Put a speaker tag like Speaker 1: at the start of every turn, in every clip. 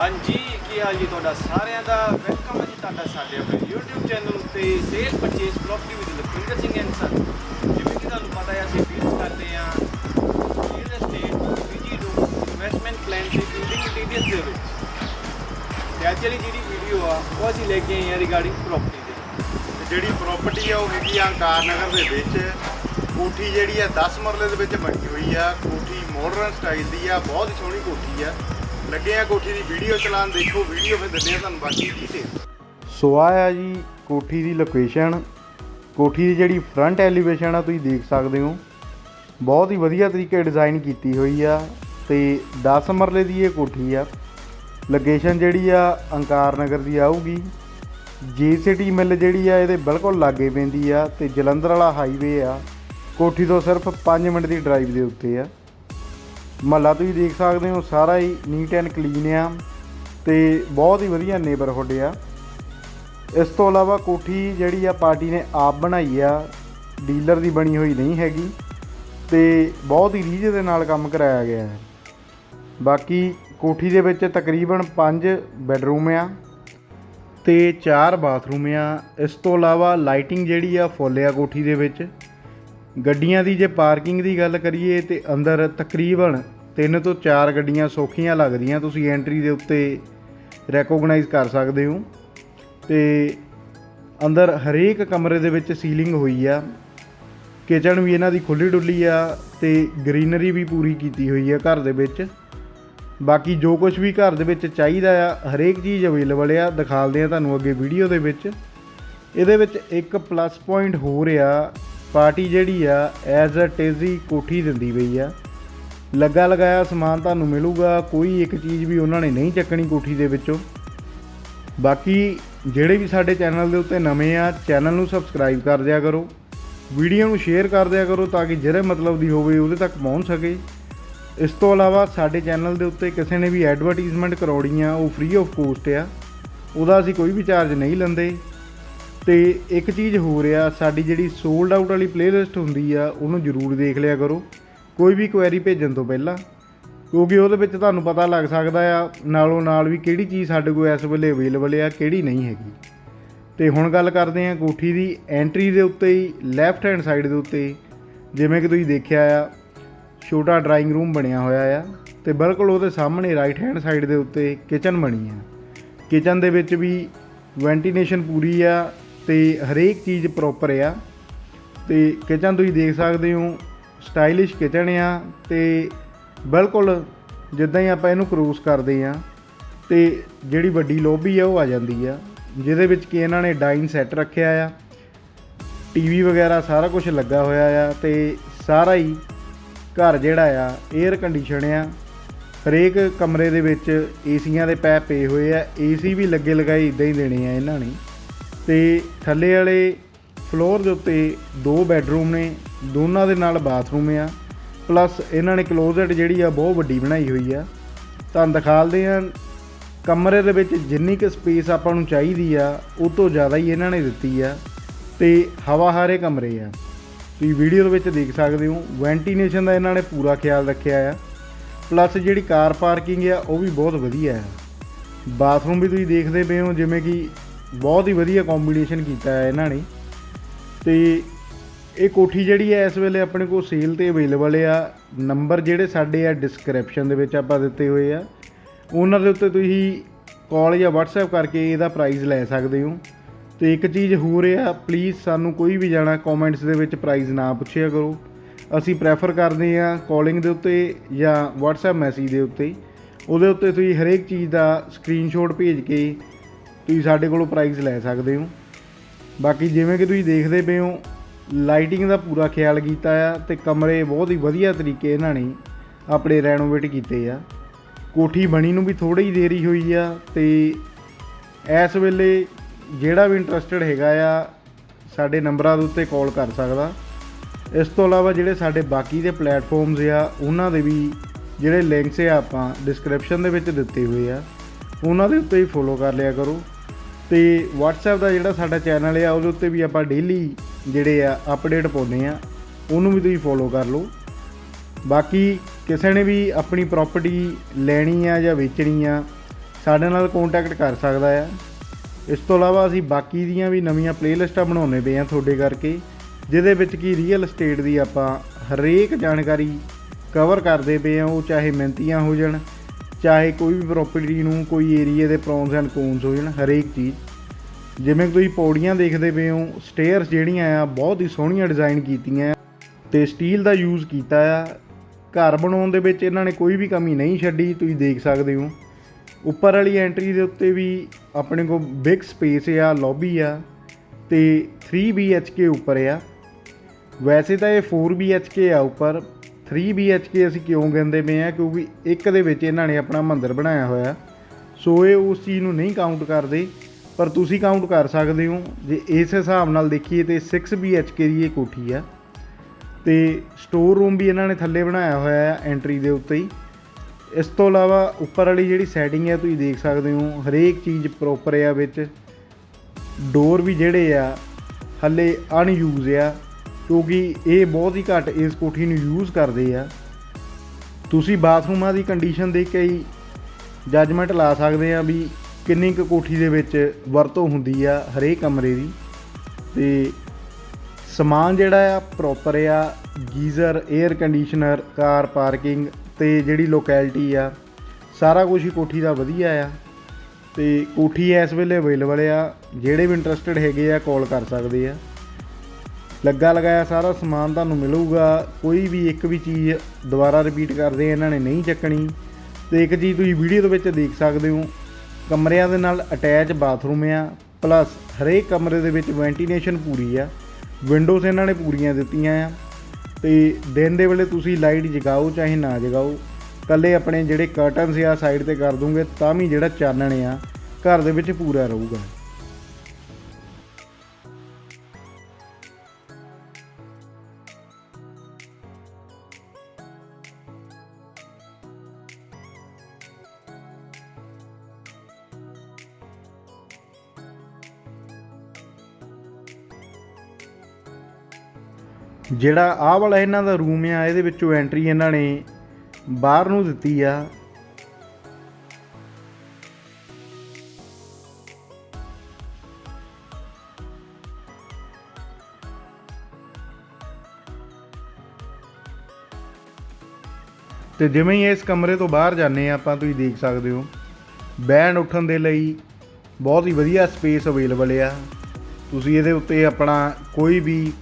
Speaker 1: ਹਾਂਜੀ, ਕੀ ਹਾਲ ਜੀ ਤੁਹਾਡਾ? ਸਾਰਿਆਂ ਦਾ ਵੈਲਕਮ ਹੈ ਜੀ ਤੁਹਾਡਾ ਸਾਡੇ ਆਪਣੇ YouTube ਚੈਨਲ 'ਤੇ sale purchase property with Lakhwinder Singh and son ਜਿਵੇਂ ਕਿ ਤੁਹਾਨੂੰ ਪਤਾ ਹੈ, ਅਸੀਂ ਡੀਲ ਕਰਦੇ ਹਾਂ real estate PG room investment plan ਤੇ ਬਿਲਡਿੰਗ ਮਟੀਰੀਅਲਸ ਦੇ ਵਿੱਚ। ਤੇ ਅੱਜ ਵਾਲੀ ਜਿਹੜੀ ਵੀਡੀਓ ਆ, ਉਹ ਅਸੀਂ ਲੈ ਕੇ ਆਏ ਹਾਂ ਰਿਗਾਰਡਿੰਗ ਪ੍ਰੋਪਰਟੀ ਦੇ।
Speaker 2: ਤੇ ਜਿਹੜੀ ਪ੍ਰੋਪਰਟੀ ਆ, ਉਹ ਹੈਗੀ ਆ ਅੰਕਾਰ ਦੇ ਵਿੱਚ। ਕੋਠੀ ਜਿਹੜੀ ਆ 10 ਮਰਲੇ ਦੇ ਵਿੱਚ ਬਣੀ ਹੋਈ ਆ। ਕੋਠੀ ਮਾਡਰਨ ਸਟਾਈਲ ਦੀ ਆ, ਬਹੁਤ ਹੀ ਸੋਹਣੀ ਕੋਠੀ ਆ। ਲੱਗੇ ਆ ਕੋਠੀ ਦੀ ਵੀਡੀਓ ਚਲਾਉਣ, ਦੇਖੋ ਵੀਡੀਓ, ਫਿਰ ਦਿੰਦੇ ਆ ਤੁਹਾਨੂੰ ਬਾਕੀ ਡੀਟੇਲ
Speaker 3: ਸੋ ਆ ਜੀ ਕੋਠੀ ਦੀ ਲੋਕੇਸ਼ਨ ਕੋਠੀ ਦੀ ਜਿਹੜੀ ਫਰੰਟ ਐਲੀਵੇਸ਼ਨ ਆ, ਤੁਸੀਂ ਦੇਖ ਸਕਦੇ ਹੋ। ਬਹੁਤ ਹੀ ਵਧੀਆ ਤਰੀਕੇ ਡਿਜ਼ਾਈਨ ਕੀਤੀ ਹੋਈ ਆ ਤੇ 10 ਮਰਲੇ ਦੀ ਇਹ ਕੋਠੀ ਆ। ਲੋਕੇਸ਼ਨ ਜਿਹੜੀ ਆ, ਅੰਕਾਰ ਨਗਰ ਦੀ ਆਊਗੀ। ਜੀਸੀਟੀ ਮਿਲ ਜਿਹੜੀ ਆ, ਇਹਦੇ ਬਿਲਕੁਲ ਲਾਗੇ ਪੈਂਦੀ ਆ ਤੇ ਜਲੰਧਰ ਵਾਲਾ ਹਾਈਵੇ ਆ। ਕੋਠੀ ਤੋਂ ਸਿਰਫ 5 ਮਿੰਟ ਦੀ ਡਰਾਈਵ ਦੇ ਉੱਤੇ ਆ। ਮਹੱਲਾ ਤੁਸੀਂ ਦੇਖ ਸਕਦੇ ਹੋ, ਸਾਰਾ ਹੀ ਨੀਟ ਐਂਡ ਕਲੀਨ ਆ ਤੇ ਬਹੁਤ ਹੀ ਵਧੀਆ ਨੇਬਰਹੁੱਡ ਆ। ਇਸ ਤੋਂ ਇਲਾਵਾ ਕੋਠੀ ਜਿਹੜੀ ਆ, ਪਾਰਟੀ ਨੇ ਆਪ ਬਣਾਈ ਆ, ਡੀਲਰ ਦੀ ਬਣੀ ਹੋਈ ਨਹੀਂ ਹੈਗੀ ਤੇ ਬਹੁਤ ਹੀ ਰੀਝ ਦੇ ਨਾਲ ਕੰਮ ਕਰਾਇਆ ਗਿਆ ਹੈ। ਬਾਕੀ ਕੋਠੀ ਦੇ ਵਿੱਚ ਤਕਰੀਬਨ 5 ਬੈੱਡਰੂਮ ਆ ਤੇ 4 ਬਾਥਰੂਮ ਆ। ਇਸ ਤੋਂ ਇਲਾਵਾ ਲਾਈਟਿੰਗ ਜਿਹੜੀ ਆ, ਫੁੱਲ ਆ ਕੋਠੀ ਦੇ ਵਿੱਚ। ਗੱਡੀਆਂ ਦੀ ਜੇ ਪਾਰਕਿੰਗ ਦੀ ਗੱਲ ਕਰੀਏ ਤੇ ਅੰਦਰ ਤਕਰੀਬਨ ਤਿੰਨ ਤੋਂ ਚਾਰ ਗੱਡੀਆਂ ਸੌਖੀਆਂ ਲੱਗਦੀਆਂ, ਤੁਸੀਂ ਐਂਟਰੀ ਦੇ ਉੱਤੇ ਰੈਕੋਗਨਾਈਜ਼ ਕਰ ਸਕਦੇ ਹੋ। ਤੇ ਅੰਦਰ ਹਰੇਕ ਕਮਰੇ ਦੇ ਵਿੱਚ ਸੀਲਿੰਗ ਹੋਈ ਆ। ਕਿਚਨ ਵੀ ਇਹਨਾਂ ਦੀ ਖੁੱਲੀ ਡੁੱਲੀ ਆ ਤੇ ਗ੍ਰੀਨਰੀ ਵੀ ਪੂਰੀ ਕੀਤੀ ਹੋਈ ਆ ਘਰ ਦੇ ਵਿੱਚ। ਬਾਕੀ ਜੋ ਕੁਝ ਵੀ ਘਰ ਦੇ ਵਿੱਚ ਚਾਹੀਦਾ ਆ, ਹਰੇਕ ਚੀਜ਼ ਅਵੇਲੇਬਲ ਆ, ਦਿਖਾਲਦੇ ਆ ਤੁਹਾਨੂੰ ਅੱਗੇ ਵੀਡੀਓ ਦੇ ਵਿੱਚ। ਇਹਦੇ ਵਿੱਚ ਇੱਕ ਪਲੱਸ ਪੁਆਇੰਟ ਹੋ ਰਿਹਾ ਪਾਰਟੀ ਜਿਹੜੀ ਆ ਐਜ਼ ਅ ਟੇਜ਼ੀ ਕੋਠੀ ਦਿੰਦੀ ਪਈ ਆ। ਲੱਗਾ ਲਗਾਇਆ ਸਮਾਨ ਤੁਹਾਨੂੰ ਮਿਲੂਗਾ, ਕੋਈ ਇੱਕ ਚੀਜ਼ ਵੀ ਉਹਨਾਂ ਨੇ ਨਹੀਂ ਚੱਕਣੀ ਕੋਠੀ ਦੇ ਵਿੱਚੋਂ। ਬਾਕੀ ਜਿਹੜੇ ਵੀ ਸਾਡੇ ਚੈਨਲ ਦੇ ਉੱਤੇ ਨਵੇਂ ਆ, ਚੈਨਲ ਨੂੰ ਸਬਸਕ੍ਰਾਈਬ ਕਰ ਦਿਆ ਕਰੋ। ਵੀਡੀਓ ਨੂੰ ਸ਼ੇਅਰ ਕਰ ਦਿਆ ਕਰੋ ਤਾਂ ਕਿ ਜਿਹੜੇ ਮਤਲਬ ਦੀ ਹੋਵੇ ਉਹਦੇ ਤੱਕ ਪਹੁੰਚ ਸਕੇ। ਇਸ ਤੋਂ ਇਲਾਵਾ ਸਾਡੇ ਚੈਨਲ ਦੇ ਉੱਤੇ ਕਿਸੇ ਨੇ ਵੀ ਐਡਵਰਟਾਈਜ਼ਮੈਂਟ ਕਰਾਉਣੀ ਆ, ਉਹ ਫ੍ਰੀ ਆਫ ਕੋਸਟ ਆ। ਉਹਦਾ ਅਸੀਂ ਕੋਈ ਵੀ ਚਾਰਜ ਨਹੀਂ ਲੈਂਦੇ। ਤੇ ਇੱਕ ਚੀਜ਼ ਹੋ ਰਿਹਾ ਸਾਡੀ ਜਿਹੜੀ ਸੋਲਡ ਆਊਟ ਵਾਲੀ ਪਲੇਲਿਸਟ ਹੁੰਦੀ ਆ, ਉਹਨੂੰ ਜ਼ਰੂਰ ਦੇਖ ਲਿਆ ਕਰੋ। ਕੋਈ ਵੀ ਕੁਐਰੀ ਭੇਜਣ ਤੋਂ ਪਹਿਲਾਂ, ਕਿਉਂਕਿ ਉਹਦੇ ਵਿੱਚ ਤੁਹਾਨੂੰ ਪਤਾ ਲੱਗ ਸਕਦਾ ਆ, ਨਾਲੋਂ ਨਾਲ ਵੀ ਕਿਹੜੀ ਚੀਜ਼ ਸਾਡੇ ਕੋਲ ਇਸ ਵੇਲੇ ਅਵੇਲੇਬਲ ਆ, ਕਿਹੜੀ ਨਹੀਂ ਹੈਗੀ। ਤੇ ਹੁਣ ਗੱਲ ਕਰਦੇ ਹਾਂ ਕੋਠੀ ਦੀ ਐਂਟਰੀ ਦੇ ਉੱਤੇ ਹੀ ਲੈਫਟ ਹੈਂਡ ਸਾਈਡ ਦੇ ਉੱਤੇ ਜਿਵੇਂ ਕਿ ਤੁਸੀਂ ਦੇਖਿਆ ਆ, ਛੋਟਾ ਡਰਾਇੰਗ ਰੂਮ ਬਣਿਆ ਹੋਇਆ ਆ, ਤੇ ਬਿਲਕੁਲ ਉਹਦੇ ਸਾਹਮਣੇ ਰਾਈਟ ਹੈਂਡ ਸਾਈਡ ਦੇ ਉੱਤੇ ਕਿਚਨ ਬਣੀ ਆ। ਕਿਚਨ ਦੇ ਵਿੱਚ ਵੀ ਵੈਂਟੀਲੇਸ਼ਨ ਪੂਰੀ ਆ, ਤੇ ਹਰੇਕ ਚੀਜ਼ ਪ੍ਰੋਪਰ ਆ। ਤੇ ਕਿਚਨ ਤੁਸੀਂ ਦੇਖ ਸਕਦੇ ਹੋ ਸਟਾਈਲਿਸ਼ ਕਿਚਨ ਆ ਤੇ ਬਿਲਕੁਲ ਜਿੱਦਾਂ ਹੀ ਆਪਾਂ ਇਹਨੂੰ ਕਰੂਸ ਕਰਦੇ ਆ ਤੇ ਜਿਹੜੀ ਵੱਡੀ ਲੋਬੀ ਆ ਉਹ ਆ ਜਾਂਦੀ ਆ, ਜਿਹਦੇ ਵਿੱਚ ਕਿ ਇਹਨਾਂ ਨੇ ਡਾਈਨ ਸੈੱਟ ਰੱਖਿਆ ਆ, ਟੀਵੀ ਵਗੈਰਾ ਸਾਰਾ ਕੁਝ ਲੱਗਾ ਹੋਇਆ ਆ ਤੇ ਸਾਰਾ ਹੀ ਘਰ ਜਿਹੜਾ ਆ 에ਅਰ ਕੰਡੀਸ਼ਨ ਆ, ਹਰੇਕ ਕਮਰੇ ਦੇ ਵਿੱਚ ਏਸੀਆਂ ਦੇ ਪੈਪ ਪਏ ਹੋਏ ਆ, ਏਸੀ ਵੀ ਲੱਗੇ ਲਗਾਏ ਇਦਾਂ ਹੀ ਦੇਣੇ ਆ ਇਹਨਾਂ ਨੇ ਤੇ ਥੱਲੇ ਵਾਲੇ ਫਲੋਰ ਦੇ ਉੱਤੇ ਦੋ ਬੈੱਡਰੂਮ ਨੇ, ਦੋਨਾਂ ਦੇ ਨਾਲ ਬਾਥਰੂਮ ਆ। ਪਲੱਸ ਇਹਨਾਂ ਨੇ ਕਲੋਜ਼ਟ ਜਿਹੜੀ ਆ ਬਹੁਤ ਵੱਡੀ ਬਣਾਈ ਹੋਈ ਆ। ਤੁਹਾਨੂੰ ਦਿਖਾਲਦੇ ਆ, ਕਮਰੇ ਦੇ ਵਿੱਚ ਜਿੰਨੀ ਕੁ ਸਪੇਸ ਆਪਾਂ ਨੂੰ ਚਾਹੀਦੀ ਆ, ਉਹ ਤੋਂ ਜ਼ਿਆਦਾ ਹੀ ਇਹਨਾਂ ਨੇ ਦਿੱਤੀ ਆ ਤੇ ਹਵਾ ਹਾਰੇ ਕਮਰੇ ਆ। ਤੁਸੀਂ ਵੀਡੀਓ ਦੇ ਵਿੱਚ ਦੇਖ ਸਕਦੇ ਹੋ ਵੈਂਟੀਲੇਸ਼ਨ ਦਾ ਇਹਨਾਂ ਨੇ ਪੂਰਾ ਖਿਆਲ ਰੱਖਿਆ ਆ। ਪਲੱਸ ਜਿਹੜੀ ਕਾਰ ਪਾਰਕਿੰਗ ਆ, ਉਹ ਵੀ ਬਹੁਤ ਵਧੀਆ ਆ। ਬਾਥਰੂਮ ਵੀ ਤੁਸੀਂ ਦੇਖਦੇ ਪਏ ਹੋ, ਜਿਵੇਂ ਕਿ ਬਹੁਤ ਹੀ ਵਧੀਆ ਕੰਬੀਨੇਸ਼ਨ ਕੀਤਾ ਹੈ ਇਹਨਾਂ ਨੇ। ਤੇ ਇਹ ਕੋਠੀ ਜਿਹੜੀ ਹੈ, ਇਸ ਵੇਲੇ ਆਪਣੇ ਕੋਲ ਸੇਲ ਤੇ ਅਵੇਲੇਬਲ ਆ। ਨੰਬਰ ਜਿਹੜੇ ਸਾਡੇ ਆ ਡਿਸਕ੍ਰਿਪਸ਼ਨ ਦੇ ਵਿੱਚ ਆਪਾਂ ਦਿੱਤੇ ਹੋਏ ਆ। ਉਹਨਾਂ ਦੇ ਉੱਤੇ ਤੁਸੀਂ ਕਾਲ ਜਾਂ WhatsApp ਕਰਕੇ ਇਹਦਾ ਪ੍ਰਾਈਸ ਲੈ ਸਕਦੇ ਹੋ। ਤੇ ਇੱਕ ਚੀਜ਼ ਹੋਰ ਆ ਪਲੀਜ਼ ਸਾਨੂੰ ਕੋਈ ਵੀ ਜਾਣਾ ਕਮੈਂਟਸ ਦੇ ਵਿੱਚ ਪ੍ਰਾਈਸ ਨਾ ਪੁੱਛਿਆ ਕਰੋ। ਅਸੀਂ ਪ੍ਰੈਫਰ ਕਰਦੇ ਆ ਕਾਲਿੰਗ ਦੇ ਉੱਤੇ ਜਾਂ WhatsApp ਮੈਸੇਜ ਦੇ ਉੱਤੇ। ਉਹਦੇ ਉੱਤੇ ਤੁਸੀਂ ਹਰੇਕ ਚੀਜ਼ ਦਾ ਸਕਰੀਨਸ਼ਾਟ ਭੇਜ ਕੇ ਤੁਸੀਂ ਸਾਡੇ ਕੋਲੋਂ ਪ੍ਰਾਈਸ ਲੈ ਸਕਦੇ ਹੋ। ਬਾਕੀ ਜਿਵੇਂ ਕਿ ਤੁਸੀਂ ਦੇਖਦੇ ਪਏ ਹੋ ਲਾਈਟਿੰਗ ਦਾ ਪੂਰਾ ਖਿਆਲ ਕੀਤਾ ਆ ਤੇ ਕਮਰੇ ਬਹੁਤ ਹੀ ਵਧੀਆ ਤਰੀਕੇ ਇਹਨਾਂ ਨੇ ਆਪਣੇ ਰੈਨੋਵੇਟ ਕੀਤੇ ਆ। ਕੋਠੀ ਬਣੀ ਨੂੰ ਵੀ ਥੋੜੀ ਹੀ ਦੇਰੀ ਹੋਈ ਆ ਤੇ ਇਸ ਵੇਲੇ ਜਿਹੜਾ ਵੀ ਇੰਟਰਸਟਿਡ ਹੈਗਾ ਆ, ਸਾਡੇ ਨੰਬਰਾਂ ਦੇ ਉੱਤੇ ਕਾਲ ਕਰ ਸਕਦਾ। ਇਸ ਤੋਂ ਇਲਾਵਾ ਜਿਹੜੇ ਸਾਡੇ ਬਾਕੀ ਦੇ ਪਲੇਟਫਾਰਮਸ ਆ, ਉਹਨਾਂ ਦੇ ਵੀ ਜਿਹੜੇ ਲਿੰਕਸ ਆ ਆਪਾਂ ਡਿਸਕ੍ਰਿਪਸ਼ਨ ਦੇ ਵਿੱਚ ਦਿੱਤੇ ਹੋਏ ਆ, ਉਹਨਾਂ ਦੇ ਉੱਤੇ ਹੀ ਫੋਲੋ ਕਰ ਲਿਆ ਕਰੋ। ਤੇ WhatsApp ਦਾ ਜਿਹੜਾ ਸਾਡਾ ਚੈਨਲ ਆ, ਉਹਦੇ ਉੱਤੇ ਵੀ ਆਪਾਂ ਡੇਲੀ ਜਿਹੜੇ ਆ ਅਪਡੇਟ ਪਾਉਂਦੇ ਆ, ਉਹਨੂੰ ਵੀ ਤੁਸੀਂ ਫੋਲੋ ਕਰ ਲਓ। ਬਾਕੀ ਕਿਸੇ ਨੇ ਵੀ ਆਪਣੀ ਪ੍ਰਾਪਰਟੀ ਲੈਣੀ ਆ ਜਾਂ ਵੇਚਣੀ ਆ, ਸਾਡੇ ਨਾਲ ਕੰਟੈਕਟ ਕਰ ਸਕਦਾ ਆ। ਇਸ ਤੋਂ ਇਲਾਵਾ ਅਸੀਂ ਬਾਕੀ ਦੀਆਂ ਵੀ ਨਵੀਆਂ ਪਲੇਲਿਸਟਾਂ ਬਣਾਉਂਦੇ ਪਏ ਆ ਤੁਹਾਡੇ ਕਰਕੇ, ਜਿਹਦੇ ਵਿੱਚ ਕੀ ਰੀਅਲ ਏਸਟੇਟ ਦੀ ਆਪਾਂ ਹਰੇਕ ਜਾਣਕਾਰੀ ਕਵਰ ਕਰਦੇ ਪਏ ਆ, ਉਹ ਚਾਹੇ ਮਿਹਨਤੀਆਂ ਹੋ ਜਾਣ ਚਾਹੇ ਕੋਈ ਵੀ ਪ੍ਰਾਪਰਟੀ ਨੂੰ ਕੋਈ ਏਰੀਏ ਦੇ ਪ੍ਰੋਨਸ ਐਂਡ ਕੋਨਸ ਹੋ ਜਾਣ, ਹਰੇਕ ਚੀਜ਼। ਜਿਵੇਂ ਕਿ ਤੁਸੀਂ ਪੌੜੀਆਂ ਦੇਖਦੇ ਪਏ ਹੋ ਸਟੇਅਰਸ ਜਿਹੜੀਆਂ ਆ, ਬਹੁਤ ਹੀ ਸੋਹਣੀਆਂ ਡਿਜ਼ਾਈਨ ਕੀਤੀਆਂ ਆ ਤੇ ਸਟੀਲ ਦਾ ਯੂਜ਼ ਕੀਤਾ ਆ। ਘਰ ਬਣਾਉਣ ਦੇ ਵਿੱਚ ਇਹਨਾਂ ਨੇ ਕੋਈ ਵੀ ਕਮੀ ਨਹੀਂ ਛੱਡੀ, ਤੁਸੀਂ ਦੇਖ ਸਕਦੇ ਹੋ। ਉੱਪਰ ਵਾਲੀ ਐਂਟਰੀ ਦੇ ਉੱਤੇ ਵੀ ਆਪਣੇ ਕੋਲ ਬਿਗ ਸਪੇਸ ਆ ਲੌਬੀ ਆ ਤੇ 3 BHK ਉੱਪਰ ਆ। ਵੈਸੇ ਤਾਂ ਇਹ 4 BHK ਆ ਉੱਪਰ 3 BHK ਅਸੀਂ ਕਿਉਂ ਕਹਿੰਦੇ ਪਏ ਆ ਕਿਉਂਕਿ ਇੱਕ ਦੇ ਵਿੱਚ ਇਹਨਾਂ ਨੇ ਆਪਣਾ ਮੰਦਰ ਬਣਾਇਆ ਹੋਇਆ ਸੋ ਇਹ ਉਸ ਚੀਜ਼ ਨੂੰ ਨਹੀਂ ਕਾਊਂਟ ਕਰਦੇ, ਪਰ ਤੁਸੀਂ ਕਾਊਂਟ ਕਰ ਸਕਦੇ ਹੋ। ਜੇ ਇਸ ਹਿਸਾਬ ਨਾਲ ਦੇਖੀਏ ਤੇ 6 BHK ਦੀ ਇਹ ਕੋਠੀ ਆ। ਤੇ ਸਟੋਰ ਰੂਮ ਵੀ ਇਹਨਾਂ ਨੇ ਥੱਲੇ ਬਣਾਇਆ ਹੋਇਆ ਹੈ ਐਂਟਰੀ ਦੇ ਉੱਤੇ ਹੀ। ਇਸ ਤੋਂ ਇਲਾਵਾ ਉੱਪਰ ਵਾਲੀ ਜਿਹੜੀ ਸੈਟਿੰਗ ਹੈ, ਤੁਸੀਂ ਦੇਖ ਸਕਦੇ ਹੋ, ਹਰੇਕ ਚੀਜ਼ ਪ੍ਰੋਪਰ ਆ ਵਿੱਚ। ਡੋਰ ਵੀ ਜਿਹੜੇ ਆ, ਹੱਲੇ ਅਨਯੂਜ਼ ਆ। ਕਿਉਂਕਿ ਇਹ ਬਹੁਤ ਹੀ ਘੱਟ ਇਸ ਕੋਠੀ ਨੂੰ ਯੂਜ਼ ਕਰਦੇ ਆ। ਤੁਸੀਂ ਬਾਥਰੂਮਾਂ ਦੀ ਕੰਡੀਸ਼ਨ ਦੇਖ ਕੇ ਹੀ ਜੱਜਮੈਂਟ ਲਾ ਸਕਦੇ ਆ ਵੀ ਕਿੰਨੀ ਕੁ ਕੋਠੀ ਦੇ ਵਿੱਚ ਵਰਤੋਂ ਹੁੰਦੀ ਆ ਹਰੇਕ ਕਮਰੇ ਦੀ। ਤੇ ਸਮਾਨ ਜਿਹੜਾ ਆ ਪ੍ਰੋਪਰ ਆ, geyser air conditioner car parking ਤੇ ਜਿਹੜੀ ਲੋਕੈਲਿਟੀ ਆ, ਸਾਰਾ ਕੁਝ ਹੀ ਕੋਠੀ ਦਾ ਵਧੀਆ ਆ। ਤੇ ਕੋਠੀ ਇਸ ਵੇਲੇ ਅਵੇਲੇਬਲ ਆ, ਜਿਹੜੇ ਵੀ ਇੰਟਰਸਟਿਡ ਹੈਗੇ ਆ ਕਾਲ ਕਰ ਸਕਦੇ ਆ। ਲੱਗਾ ਲਗਾਇਆ ਸਾਰਾ ਸਮਾਨ ਤੁਹਾਨੂੰ ਮਿਲੂਗਾ, ਕੋਈ ਵੀ ਇੱਕ ਵੀ ਚੀਜ਼ ਦੁਬਾਰਾ ਰਿਪੀਟ ਕਰਦੇ, ਇਹਨਾਂ ਨੇ ਨਹੀਂ ਚੱਕਣੀ। ਤੇ ਇੱਕ ਚੀਜ਼ ਤੁਸੀਂ ਵੀਡੀਓ ਦੇ ਵਿੱਚ ਦੇਖ ਸਕਦੇ ਹੋ, ਕਮਰਿਆਂ ਦੇ ਨਾਲ ਅਟੈਚ ਬਾਥਰੂਮ ਆ ਪਲੱਸ ਹਰੇਕ ਕਮਰੇ ਦੇ ਵਿੱਚ ਵੈਂਟੀਲੇਸ਼ਨ ਪੂਰੀ ਆ ਵਿੰਡੋਜ਼ ਇਹਨਾਂ ਨੇ ਪੂਰੀਆਂ ਦਿੱਤੀਆਂ ਆ। ਤੇ ਦਿਨ ਦੇ ਵੇਲੇ ਤੁਸੀਂ ਲਾਈਟ ਜਗਾਓ, ਚਾਹੇ ਨਾ ਜਗਾਓ ਕੱਲੇ ਆਪਣੇ ਜਿਹੜੇ ਕਰਟਨਸ ਆ ਸਾਈਡ ਤੇ ਕਰ ਦੂੰਗੇ, ਤਾਂ ਵੀ ਜਿਹੜਾ ਚਾਨਣ ਆ, ਘਰ ਦੇ ਵਿੱਚ ਪੂਰਾ ਰਹੂਗਾ। ਜਿਹੜਾ ਆਹ ਵਾਲਾ ਇਹਨਾਂ ਦਾ ਰੂਮ ਆ, ਇਹਦੇ ਵਿੱਚੋਂ ਐਂਟਰੀ ਇਹਨਾਂ ਨੇ ਬਾਹਰ ਨੂੰ ਦਿੱਤੀ ਆ। ਤੇ ਜਿਵੇਂ ਹੀ ਇਸ ਕਮਰੇ ਤੋਂ ਬਾਹਰ ਜਾਂਦੇ ਆ, ਆਪਾਂ ਤੁਸੀਂ ਦੇਖ ਸਕਦੇ ਹੋ, ਬੈਂਡ ਉੱਠਣ ਦੇ ਲਈ ਬਹੁਤ ਹੀ ਵਧੀਆ ਸਪੇਸ ਅਵੇਲੇਬਲ ਆ। ਤੁਸੀਂ ਇਹਦੇ ਉੱਤੇ ਆਪਣਾ ਕੋਈ ਵੀ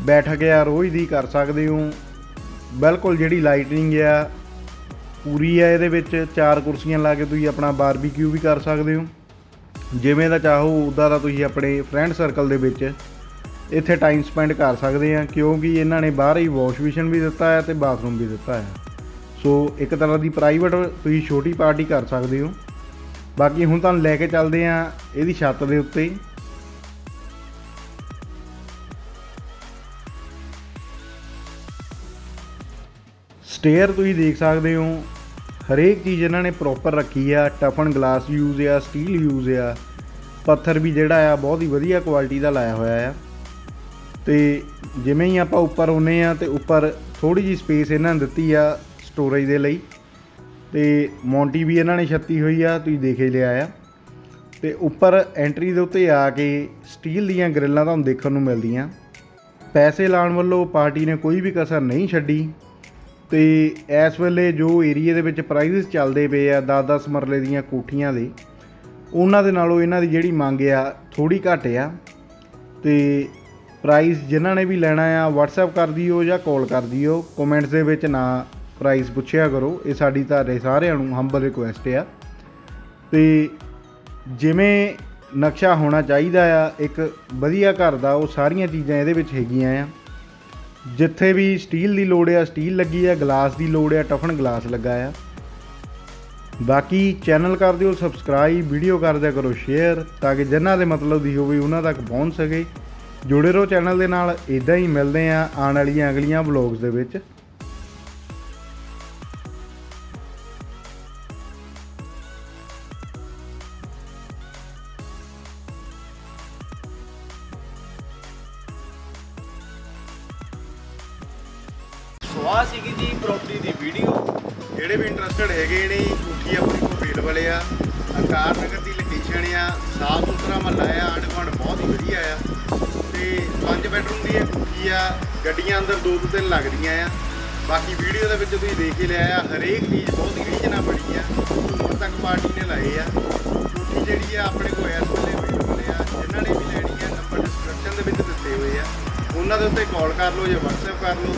Speaker 3: ਬੈਠਕ ਆ, ਰੋਜ਼ ਦੀ ਕਰ ਸਕਦੇ ਹੋ। ਬਿਲਕੁਲ ਜਿਹੜੀ ਲਾਈਟਨਿੰਗ ਆ, ਪੂਰੀ ਆ ਇਹਦੇ ਵਿੱਚ। ਚਾਰ ਕੁਰਸੀਆਂ ਲਾ ਕੇ ਤੁਸੀਂ ਆਪਣਾ ਬਾਰਬੀਕਿਊ ਵੀ ਕਰ ਸਕਦੇ ਹੋ। ਜਿਵੇਂ ਦਾ ਚਾਹੋ ਉਦਾਂ ਦਾ ਤੁਸੀਂ ਆਪਣੇ ਫਰੈਂਡ ਸਰਕਲ ਦੇ ਵਿੱਚ ਇੱਥੇ ਟਾਈਮ ਸਪੈਂਡ ਕਰ ਸਕਦੇ ਆ, ਕਿਉਂਕਿ ਇਹਨਾਂ ਨੇ ਬਾਹਰ ਹੀ ਵਾਸ਼ ਬੇਸਿਨ ਵੀ ਦਿੱਤਾ ਹੈ ਤੇ ਬਾਥਰੂਮ ਵੀ ਦਿੱਤਾ ਹੈ। ਸੋ, ਇੱਕ ਤਰ੍ਹਾਂ ਦੀ ਪ੍ਰਾਈਵੇਟ ਤੁਸੀਂ ਛੋਟੀ ਪਾਰਟੀ ਕਰ ਸਕਦੇ ਹੋ। ਬਾਕੀ ਹੁਣ ਤੁਹਾਨੂੰ ਲੈ ਕੇ ਚੱਲਦੇ ਆ, ਇਹਦੀ ਛੱਤ ਦੇ ਉੱਤੇ। ਸਟੇਅਰ ਤੁਸੀਂ ਦੇਖ ਸਕਦੇ ਹੋ। ਹਰੇਕ ਚੀਜ਼ ਇਹਨਾਂ ਨੇ ਪ੍ਰੋਪਰ ਰੱਖੀ ਆ। ਟਫਨ ਗਲਾਸ ਯੂਜ਼ ਆ ਸਟੀਲ ਯੂਜ਼ ਆ। ਪੱਥਰ ਵੀ ਜਿਹੜਾ ਆ, ਬਹੁਤ ਹੀ ਵਧੀਆ ਕੁਆਲਿਟੀ ਦਾ ਲਾਇਆ ਹੋਇਆ ਆ। ਤੇ ਜਿਵੇਂ ਹੀ ਆਪਾਂ ਉੱਪਰ ਆਉਨੇ ਆ ਤੇ ਉੱਪਰ ਥੋੜੀ ਜੀ ਸਪੇਸ ਇਹਨਾਂ ਨੇ ਦਿੱਤੀ ਆ ਸਟੋਰੇਜ ਦੇ ਲਈ। ਤੇ ਮੌਂਟੀ ਵੀ ਇਹਨਾਂ ਨੇ ਛੱਤੀ ਹੋਈ ਆ, ਤੁਸੀਂ ਦੇਖ ਹੀ ਲਿਆ ਆ। ਤੇ ਉੱਪਰ ਐਂਟਰੀ ਦੇ ਉੱਤੇ ਆ ਕੇ ਸਟੀਲ ਦੀਆਂ ਗ੍ਰਿਲਾਂ ਤੁਹਾਨੂੰ ਦੇਖਣ ਨੂੰ ਮਿਲਦੀਆਂ। ਪੈਸੇ ਲਾਉਣ ਵੱਲੋਂ ਪਾਰਟੀ ਨੇ ਕੋਈ ਵੀ ਕਸਰ ਨਹੀਂ ਛੱਡੀ। ਤੇ ਇਸ ਵੇਲੇ ਜੋ ਏਰੀਆ ਦੇ ਵਿੱਚ ਪ੍ਰਾਈਸਿਸ ਚੱਲਦੇ ਪਏ ਆ 10-10 ਮਰਲੇ ਦੀਆਂ ਕੋਠੀਆਂ ਦੇ, ਉਹਨਾਂ ਦੇ ਨਾਲੋਂ ਇਹਨਾਂ ਦੀ ਜਿਹੜੀ ਮੰਗ ਆ ਥੋੜੀ ਘੱਟ ਆ। ਤੇ ਪ੍ਰਾਈਸ ਜਿਨ੍ਹਾਂ ਨੇ ਵੀ ਲੈਣਾ ਆ, WhatsApp ਕਰ ਦਿਓ ਜਾਂ ਕਾਲ ਕਰ ਦਿਓ ਕਮੈਂਟਸ ਦੇ ਵਿੱਚ ਨਾ ਪ੍ਰਾਈਸ ਪੁੱਛਿਆ ਕਰੋ, ਇਹ ਸਾਡੀ ਤੁਹਾਡੇ ਸਾਰਿਆਂ ਨੂੰ ਹੰਬਲ ਰਿਕੁਐਸਟ ਆ। ਤੇ ਜਿਵੇਂ ਨਕਸ਼ਾ ਹੋਣਾ ਚਾਹੀਦਾ ਆ, ਇੱਕ ਵਧੀਆ ਘਰ ਦਾ, ਉਹ ਸਾਰੀਆਂ ਚੀਜ਼ਾਂ ਇਹਦੇ ਵਿੱਚ ਹੈਗੀਆਂ ਆ। ਜਿੱਥੇ ਵੀ ਸਟੀਲ ਦੀ ਲੋੜ ਆ, ਸਟੀਲ ਲੱਗੀ ਆ, ਗਲਾਸ ਦੀ ਲੋੜ ਆ, ਟਫਨ ਗਲਾਸ ਲੱਗਾ ਆ। ਬਾਕੀ ਚੈਨਲ ਕਰ ਦਿਓ ਸਬਸਕ੍ਰਾਈਬ ਵੀਡੀਓ ਕਰ ਦਿਆ ਕਰੋ ਸ਼ੇਅਰ ਤਾਂ ਕਿ ਜਿਨ੍ਹਾਂ ਦੇ ਮਤਲਬ ਦੀ ਹੋਵੇ ਉਹਨਾਂ ਤੱਕ ਪਹੁੰਚ ਸਕੇ। ਜੁੜੇ ਰਹੋ ਚੈਨਲ ਦੇ ਨਾਲ ਇਦਾਂ ਹੀ ਮਿਲਦੇ ਆ ਆਉਣ ਵਾਲੀਆਂ ਅਗਲੀਆਂ ਵਲੌਗਸ ਦੇ ਵਿੱਚ।
Speaker 2: ਕੋਲ ਆ। ਆ
Speaker 3: ਕਾਰਨਗਰ ਦੀ ਲੋਕੇਸ਼ਨ ਆ। ਸਾਫ਼ ਸੁਥਰਾ ਮਹੱਲਾ ਆ। ਆਂਢ ਗੁਆਂਢ ਬਹੁਤ ਹੀ ਵਧੀਆ ਆ। ਤੇ ਪੰਜ ਬੈਡਰੂਮ ਦੀ ਇਹ ਕੋਠੀ ਆ, ਗੱਡੀਆਂ ਅੰਦਰ ਦੋ ਤੋਂ ਤਿੰਨ ਲੱਗਦੀਆਂ ਆ। ਬਾਕੀ ਵੀਡੀਓ ਦੇ ਵਿੱਚ ਤੁਸੀਂ ਦੇਖ ਹੀ ਲਿਆ ਆ। ਹਰੇਕ ਚੀਜ਼ ਬਹੁਤ ਹੀ ਰੀਝ ਨਾਲ ਬਣੀ ਆ। ਹੁਣ ਤੱਕ ਪਾਰਟੀ ਨੇ ਲਾਏ ਆ। ਕੋਠੀ ਜਿਹੜੀ ਆ ਆਪਣੇ ਕੋਲ ਇਸ ਵੇਲੇ ਅਵੇਲੇਬਲ ਆ। ਜਿਨ੍ਹਾਂ ਨੇ ਵੀ ਲੈਣੀ ਆ ਨੰਬਰ ਡਿਸਕ੍ਰਿਪਸ਼ਨ ਦੇ ਵਿੱਚ ਦਿੱਤੇ ਹੋਏ ਆ। ਉਹਨਾਂ ਦੇ ਉੱਤੇ ਕਾਲ ਕਰ ਲਓ ਜਾਂ WhatsApp ਕਰ ਲਓ।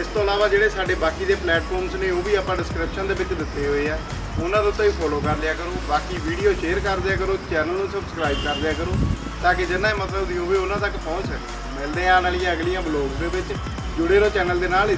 Speaker 3: ਇਸ ਤੋਂ ਇਲਾਵਾ ਜਿਹੜੇ ਸਾਡੇ ਬਾਕੀ ਦੇ ਪਲੇਟਫਾਰਮਸ ਨੇ, ਉਹ ਵੀ ਆਪਾਂ ਡਿਸਕ੍ਰਿਪਸ਼ਨ ਦੇ ਵਿੱਚ ਦਿੱਤੇ ਹੋਏ ਆ। ਉਹਨਾਂ ਦੇ ਉੱਤੇ ਵੀ ਫੋਲੋ ਕਰ ਲਿਆ ਕਰੋ। ਬਾਕੀ ਵੀਡੀਓ ਸ਼ੇਅਰ ਕਰ ਦਿਆ ਕਰੋ ਚੈਨਲ ਨੂੰ ਸਬਸਕ੍ਰਾਈਬ ਕਰ ਦਿਆ ਕਰੋ, ਤਾਂ ਕਿ ਜਿੰਨਾ ਮਤਲਬ ਦੀ ਹੋਵੇ, ਉਹਨਾਂ ਤੱਕ ਪਹੁੰਚ ਸਕੇ। ਮਿਲਦੇ ਆਂ ਵਾਲੀਆਂ ਅਗਲੀਆਂ ਬਲੌਗਸ ਦੇ ਵਿੱਚ। ਜੁੜੇ ਰਹੋ ਚੈਨਲ ਦੇ ਨਾਲ ਹੀ।